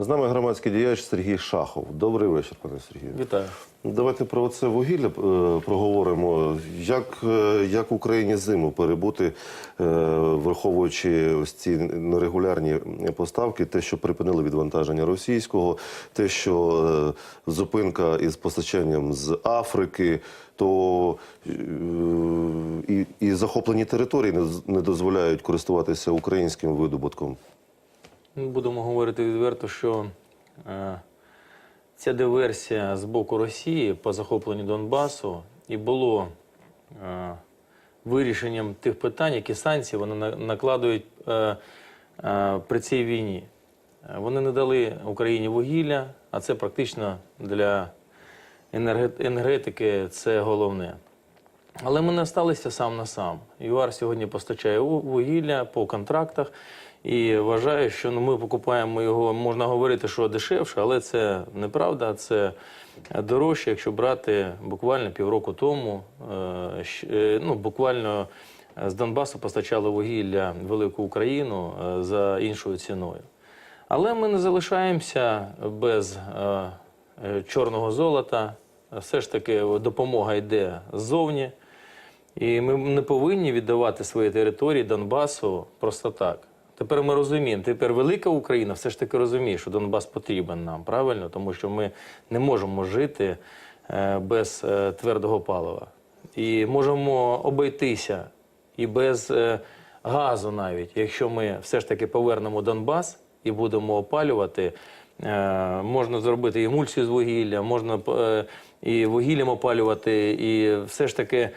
З нами громадський діяч Сергій Шахов. Добрий вечір, пане Сергію. Вітаю. Ну, Давайте про це вугілля е, проговоримо. Як, е, як Україні зиму перебути, е, враховуючи ось ці нерегулярні поставки, те, що припинили відвантаження російського, те, що зупинка із постачанням з Африки, то і, і захоплені території не дозволяють користуватися українським видобутком. Будемо говорити відверто, що е, ця диверсія з боку Росії по захопленню Донбасу і було е, вирішенням тих питань, які санкції вони на- накладують е, е, при цій війні. Вони не дали Україні вугілля, а це практично для енергетики це головне. Але ми не сталися сам на сам. ЮАР сьогодні постачає вугілля по контрактах і вважаю, що ну, ми покупаємо його, можна говорити, що дешевше, але це неправда, це дорожче, якщо брати буквально півроку тому. е, е, Ну, буквально з Донбасу постачали вугілля в велику Україну е, за іншою ціною. Але ми не залишаємося без чорного золота. Все ж таки допомога йде ззовні. І ми не повинні віддавати свої території Донбасу просто так. Тепер ми розуміємо, тепер велика Україна все ж таки розуміє, що Донбас потрібен нам, правильно? Тому що ми не можемо жити е, без е, твердого палива. І можемо обійтися і без е, газу навіть, якщо ми все ж таки повернемо Донбас і будемо опалювати. Можна зробити емульсію з вугілля, можна і вугіллям опалювати, і все ж таки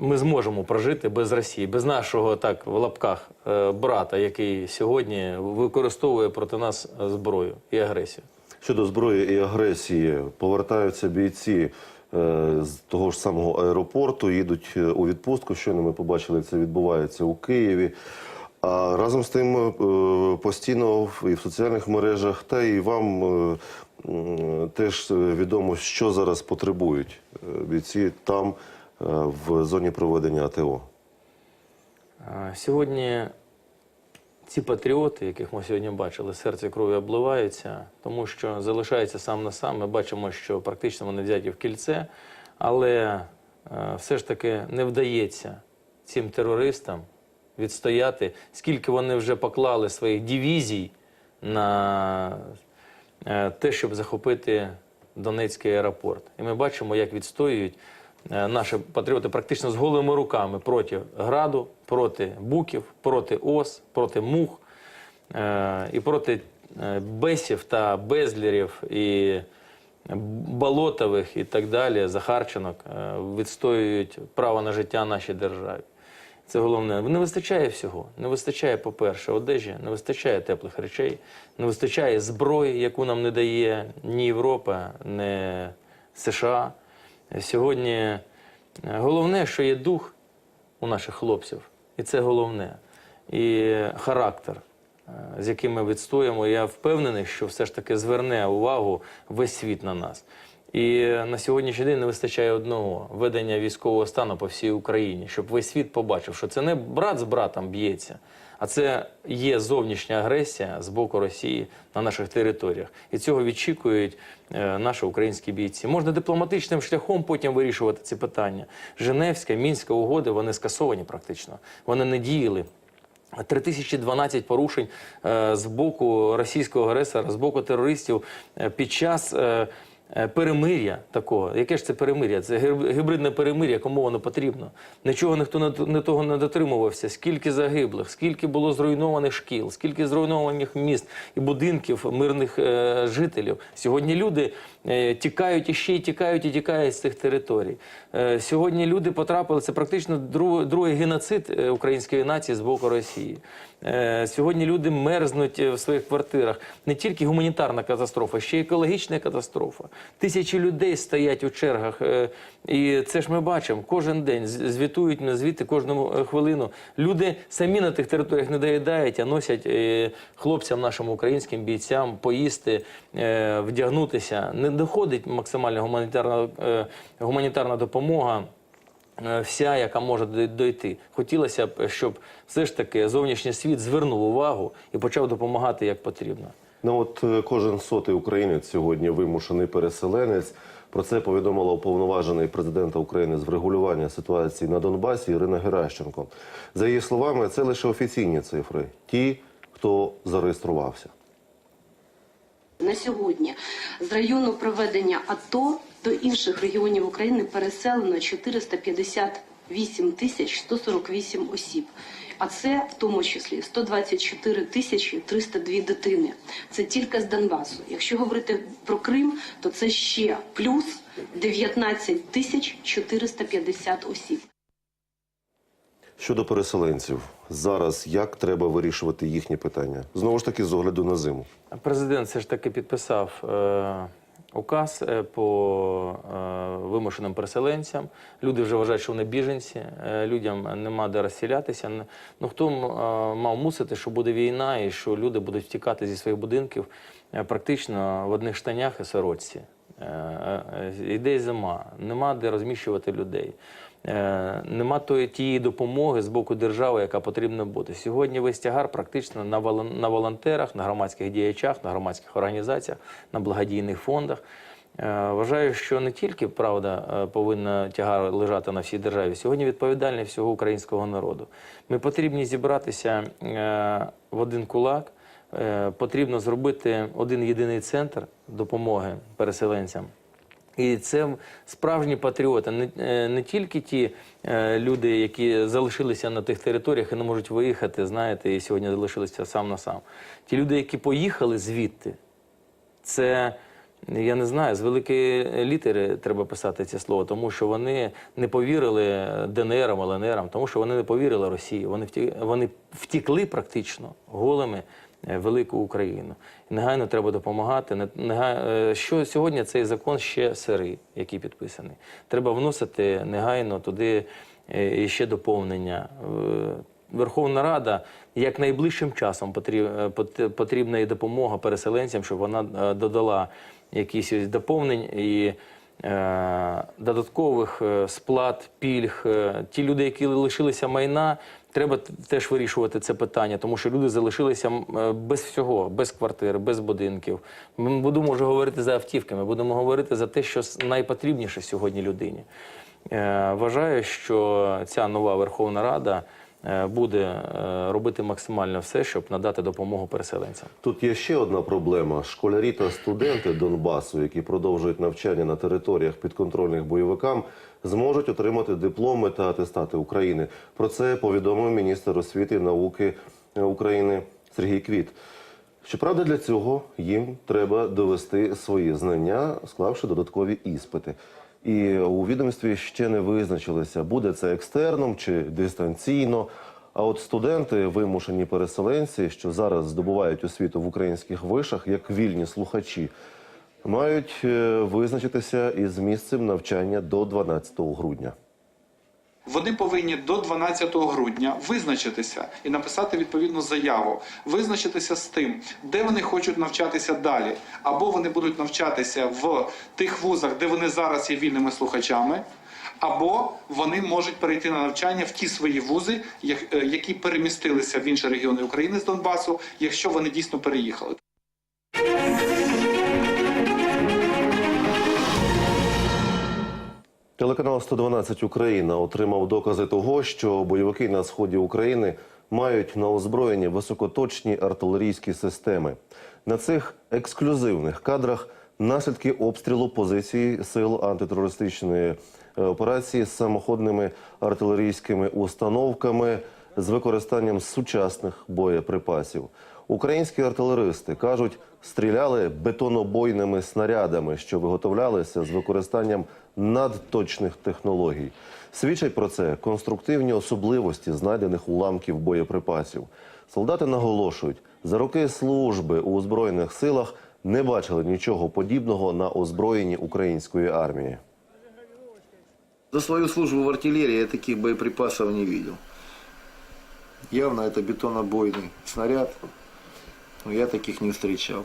ми зможемо прожити без Росії, без нашого так в лапках е, брата, який сьогодні використовує проти нас зброю і агресію. Щодо зброї і агресії, повертаються бійці е, з того ж самого аеропорту, їдуть е, у відпустку. Щойно ми побачили, це відбувається у Києві. А разом з тим постійно і в соціальних мережах, та і вам теж відомо, що зараз потребують бійці там в зоні проведення АТО. Сьогодні ці патріоти, яких ми сьогодні бачили, серце крові обливаються, тому що залишаються сам на сам. Ми бачимо, що практично вони взяті в кільце, але е, все ж таки не вдається цим терористам відстояти, скільки вони вже поклали своїх дивізій на е, те, щоб захопити Донецький аеропорт. І ми бачимо, як відстоюють наші патріоти практично з голими руками проти граду, проти буків, проти ос, проти мух е, і проти е, бесів та безлірів і болотових і так далі, захарченок е, відстоюють право на життя нашій державі. Це головне. Не вистачає всього. Не вистачає, по-перше, одежі, не вистачає теплих речей, не вистачає зброї, яку нам не дає ні Європа, ні США. Сьогодні е, головне, що є дух у наших хлопців, і це головне. І характер, е, з яким ми відстоїмо. Я впевнений, що все ж таки зверне увагу весь світ на нас. І на сьогоднішній день не вистачає одного ведення військового стану по всій Україні, щоб весь світ побачив, що це не брат з братом б'ється, а це є зовнішня агресія з боку Росії на наших територіях. І цього відчікують е, наші українські бійці. Можна дипломатичним шляхом потім вирішувати ці питання. Женевська, мінська угоди вони скасовані практично. Вони не діяли. 3012 порушень е, з боку російського агресора, з боку терористів е, під час перемир'я такого. Яке ж це перемир'я? Це гібридне перемир'я, кому воно потрібно. Нічого ніхто не, того не дотримувався. Скільки загиблих, скільки було зруйнованих шкіл, скільки зруйнованих міст і будинків мирних е, жителів. Сьогодні люди е, тікають і ще й тікають і тікають з цих територій. Е, сьогодні люди потрапили, це практично друг- другий геноцид е, української нації з боку Росії. Е, Сьогодні люди мерзнуть е, в своїх квартирах. Не тільки гуманітарна катастрофа, ще й екологічна катастрофа. Тисячі людей стоять у чергах. е, І це ж ми бачимо кожен день. Звітують на звіти кожну е, хвилину. Люди самі на тих територіях не доїдають, а носять е, хлопцям, нашим українським бійцям поїсти, вдягнутися. Не доходить максимальна гуманітарна, гуманітарна допомога вся, яка може дойти. Хотілося б, щоб все ж таки зовнішній світ звернув увагу і почав допомагати як потрібно. Ну от е, кожен сотий українець сьогодні вимушений переселенець. Про це повідомила уповноважений президента України з врегулювання ситуації на Донбасі Ірина Геращенко. За її словами, це лише офіційні цифри, ті, хто зареєструвався. На сьогодні з району проведення АТО до інших регіонів України переселено 450 8148 осіб. А це в тому числі 124 тисячі 302 дитини. Це тільки з Донбасу. Якщо говорити про Крим, то це ще плюс 19 тисяч 450 осіб. Щодо переселенців, зараз як треба вирішувати їхні питання? Знову ж таки, з огляду на зиму. Президент все ж таки підписав. Е указ е, по е, вимушеним переселенцям. Люди вже вважають, що вони біженці, е, людям нема де розселятися. Ну хто мав мусити, що буде війна і що люди будуть втікати зі своїх будинків практично в одних штанях і сорочці. Іде зима, нема де розміщувати людей. Е, Нема тої тієї допомоги з боку держави, яка потрібна бути. Сьогодні весь тягар практично на волон- на волонтерах, на громадських діячах, на громадських організаціях, на благодійних фондах. Е, Вважаю, що не тільки правда е, повинна тягар лежати на всій державі. Сьогодні відповідальність всього українського народу. Ми потрібні зібратися в один кулак. Потрібно зробити один єдиний центр допомоги переселенцям. І це справжні патріоти, не, е, не тільки ті е, люди, які залишилися на тих територіях і не можуть виїхати, знаєте, і сьогодні залишилися сам на сам. Ті люди, які поїхали звідти, це. Я не знаю, з великої літери треба писати це слово, тому що вони не повірили ДНРам, ЛНРам, тому що вони не повірили Росії. Вони втікли, вони втікли практично голими велику Україну. Негайно треба допомагати. Е, Що сьогодні цей закон ще сирий, який підписаний. Треба вносити негайно туди е, ще доповнення. Е, Верховна Рада як найближчим часом потріб- е, пот- потрібна і допомога переселенцям, щоб вона е, додала якісь доповнень і е, додаткових е, сплат, пільг. Е, Ті люди, які лишилися майна, треба теж вирішувати це питання, тому що люди залишилися е, без всього, без квартир, без будинків. Ми будемо вже говорити за автівки, ми будемо говорити за те, що найпотрібніше сьогодні людині. Е, Вважаю, що ця нова Верховна Рада е, буде робити максимально все, щоб надати допомогу переселенцям. Тут є ще одна проблема: школярі та студенти Донбасу, які продовжують навчання на територіях підконтрольних бойовикам, зможуть отримати дипломи та атестати України. Про це повідомив міністр освіти і науки е, України Сергій Квіт. Щоправда, для цього їм треба довести свої знання, склавши додаткові іспити. І у відомстві ще не визначилися, буде це екстерном чи дистанційно. А от студенти, вимушені переселенці, що зараз здобувають освіту в українських вишах, як вільні слухачі, мають е, визначитися із місцем навчання до 12 грудня. Вони повинні до 12 грудня визначитися і написати відповідну заяву, визначитися з тим, де вони хочуть навчатися далі, або вони будуть навчатися в тих вузах, де вони зараз є вільними слухачами, або вони можуть перейти на навчання в ті свої вузи, е, які перемістилися в інші регіони України з Донбасу, якщо вони дійсно переїхали. Телеканал 112 Україна отримав докази того, що бойовики на сході України мають на озброєнні високоточні артилерійські системи. На цих ексклюзивних кадрах наслідки обстрілу позиції сил антитерористичної е, операції з самоходними артилерійськими установками з використанням сучасних боєприпасів. Українські артилеристи кажуть, стріляли бетонобойними снарядами, що виготовлялися з використанням надточних технологій. Свідчать про це конструктивні особливості знайдених уламків боєприпасів. Солдати наголошують, за роки служби у збройних силах не бачили нічого подібного на озброєнні української армії. За свою службу в артиллерии я таких боеприпасов не видел. Явно это бетонобойный снаряд, но я таких не встречал.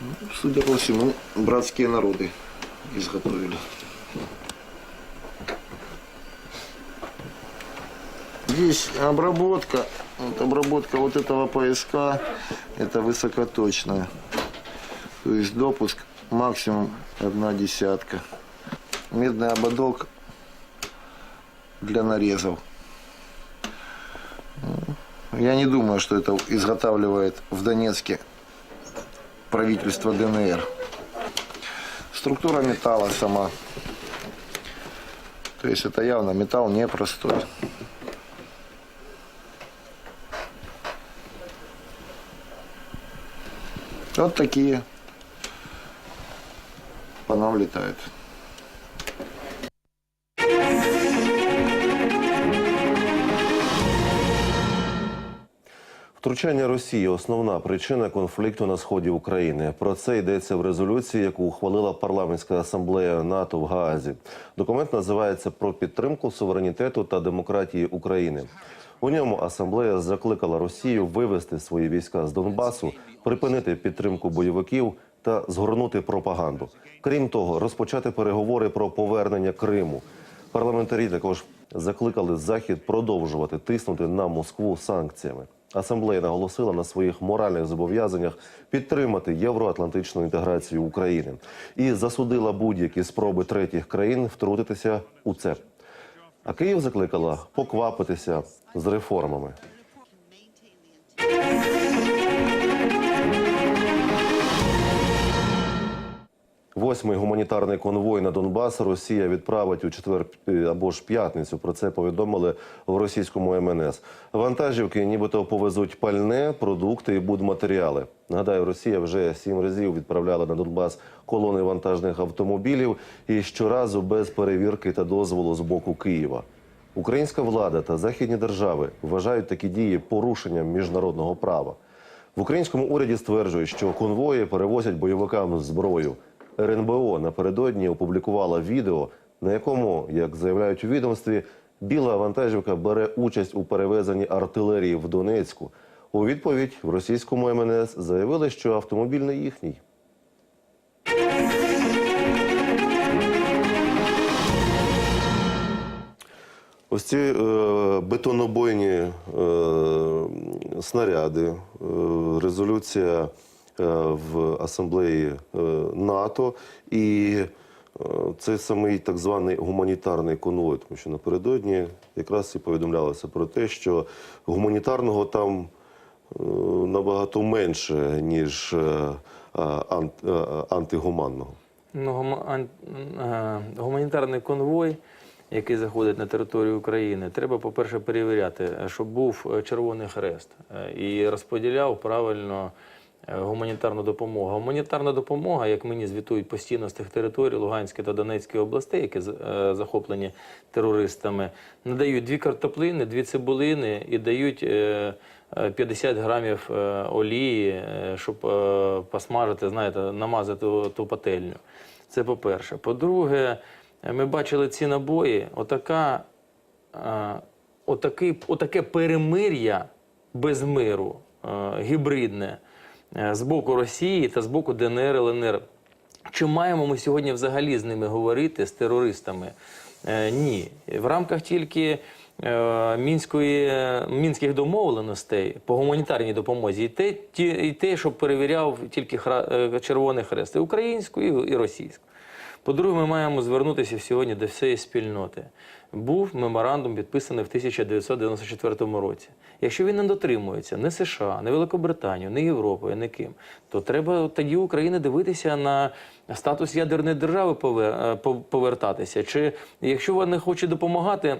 Ну, Судя по всему, братские народы изготовили. Здесь обработка Вот обработка вот этого пояска, это высокоточная. То есть допуск максимум одна десятка. Медный ободок для нарезов. Я не думаю, что это изготавливает в Донецке правительство ДНР. Структура металла сама. То есть это явно металл непростой. Вот такие по нам летают. Втручання Росії основна причина конфлікту на сході України. Про це йдеться в резолюції, яку ухвалила парламентська асамблея НАТО в Гаазі. Документ називається про підтримку суверенітету та демократії України. У ньому асамблея закликала Росію вивести свої війська з Донбасу, припинити підтримку бойовиків та згорнути пропаганду. Крім того, розпочати переговори про повернення Криму. Парламентарі також закликали Захід продовжувати тиснути на Москву санкціями. Асамблея наголосила на своїх моральних зобов'язаннях підтримати євроатлантичну інтеграцію України і засудила будь-які спроби третіх країн втрутитися у це. А Київ закликала поквапитися з реформами. Восьмий гуманітарний конвой на Донбас Росія відправить у четвер е, або ж п'ятницю. Про це повідомили в російському МНС. Вантажівки, нібито повезуть пальне, продукти і будматеріали. Нагадаю, Росія вже сім разів відправляла на Донбас колони вантажних автомобілів і щоразу без перевірки та дозволу з боку Києва. Українська влада та західні держави вважають такі дії порушенням міжнародного права. В українському уряді стверджують, що конвої перевозять бойовикам зброю. РНБО напередодні опублікувала відео, на якому, як заявляють у відомстві, біла вантажівка бере участь у перевезенні артилерії в Донецьку. У відповідь в російському МНС заявили, що автомобіль не їхній. Ось ці е, бетонобойні е, снаряди, е, резолюція в асамблеї е, НАТО і е, цей самий так званий гуманітарний конвой, тому що напередодні якраз і повідомлялося про те, що гуманітарного там е, набагато менше, ніж е, ан- е, антигуманного. Ну, гума- е, гуманітарний конвой, який заходить на територію України, треба, по-перше, перевіряти, щоб був е, Червоний Хрест е, і розподіляв правильно е, гуманітарну допомогу. Гуманітарна допомога, як мені звітують постійно з тих територій Луганської та Донецької областей, які е, захоплені терористами, надають дві картоплини, дві цибулини і дають. е, е, 50 грамів е, олії, е, щоб е, посмажити, знаєте, намазати ту, пательню. Це по-перше. По-друге, е, ми бачили ці набої. Отака, е, отакий, отаке перемир'я без миру, е, гібридне е, з боку Росії та з боку ДНР, ЛНР. Чи маємо ми сьогодні взагалі з ними говорити, з терористами? Е, ні. В рамках тільки е, мінської, мінських домовленостей по гуманітарній допомозі і те, ті, і те, що перевіряв тільки хра, е, Червоний Хрест, і українську, і, і російську. По-друге, ми маємо звернутися сьогодні до всієї спільноти. Був меморандум підписаний в 1994 році. Якщо він не дотримується ні США, ні Великобританію, ні Європою, ні ким, то треба тоді Україні дивитися на статус ядерної держави е, пов- повертатися. Чи якщо вони хочуть допомагати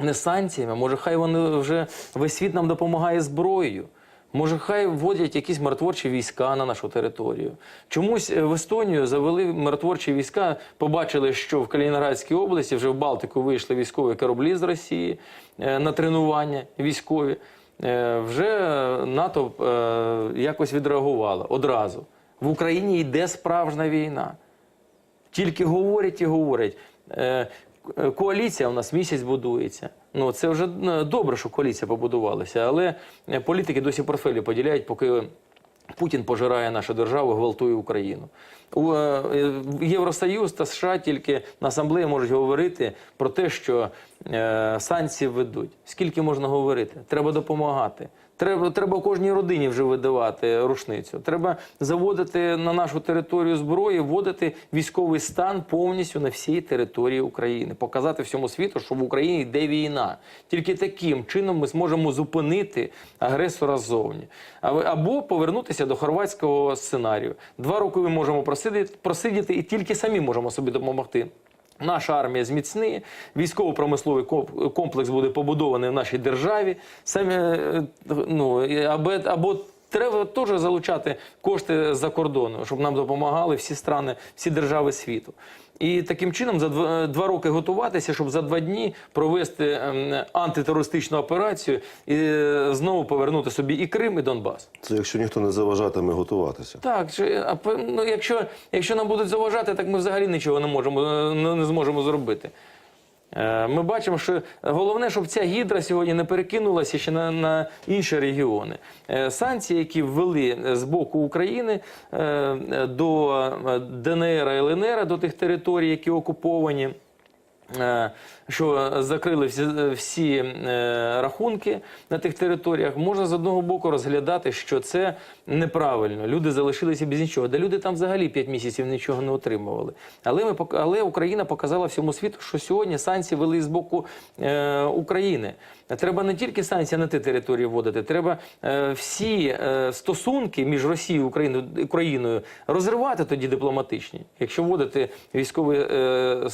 не санкціями, може хай вони вже весь світ нам допомагає зброєю. Може, хай вводять якісь миротворчі війська на нашу територію. Чомусь е, в Естонію завели миротворчі війська, побачили, що в Калінінградській області вже в Балтику вийшли військові кораблі з Росії е, на тренування військові. Е, Вже НАТО якось відреагувало одразу. В Україні йде справжня війна. Тільки говорять і говорять. Коаліція у нас місяць будується. Ну це вже е, добре, що коаліція побудувалася, але е, політики досі портфелі поділяють, поки Путін пожирає нашу державу, гвалтує Україну. У е, Євросоюз та США тільки на асамблеї можуть говорити про те, що санкції ведуть. Скільки можна говорити? Треба допомагати. Треба, треба кожній родині вже видавати рушницю. Треба заводити на нашу територію зброї, вводити військовий стан повністю на всій території України, показати всьому світу, що в Україні йде війна. Тільки таким чином ми зможемо зупинити агресора ззовні. Або повернутися до хорватського сценарію. Два роки ми можемо просидіти, просидіти і тільки самі можемо собі допомогти. Наша армія зміцніє, військово-промисловий комплекс буде побудований в нашій державі. Самі, е, ну, або, або треба теж залучати кошти за кордону, щоб нам допомагали всі страни, всі держави світу. І таким чином за два, роки готуватися, щоб за два дні провести ем, антитерористичну операцію і е, знову повернути собі і Крим, і Донбас. Це якщо ніхто не заважатиме готуватися. Так, ну, якщо, якщо нам будуть заважати, так ми взагалі нічого не можемо е, не зможемо зробити. Е, Ми бачимо, що головне, щоб ця гідра сьогодні не перекинулася ще на, на інші регіони. Е, Санкції, які ввели з боку України е, е, до е, ДНР і ЛНР, до тих територій, які окуповані. Е, Що закрили всі, всі е, рахунки на тих територіях, можна з одного боку розглядати, що це неправильно. Люди залишилися без нічого. Да люди там взагалі 5 місяців нічого не отримували. Але ми але Україна показала всьому світу, що сьогодні санкції вели з боку е, України. Треба не тільки санкції на ті території вводити, треба е, всі е, стосунки між Росією і Україною, Україною розривати тоді дипломатичні, якщо вводити військовий, е,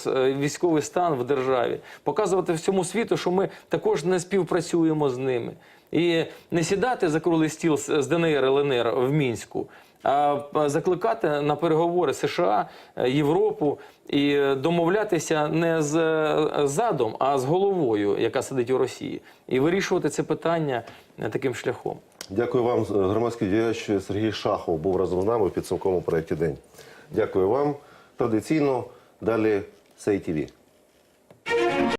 е, військовий стан в державі, показувати всьому світу, що ми також не співпрацюємо з ними. І не сідати за круглий стіл з ДНР ЛНР в Мінську, закликати на переговори США, е, Європу і домовлятися не з е, задом, а з головою, яка сидить у Росії, і вирішувати це питання е, таким шляхом. Дякую вам, громадський діяч Сергій Шахов був разом з нами в підсумковому проєкті День. Дякую вам. Традиційно далі Сей ТВ.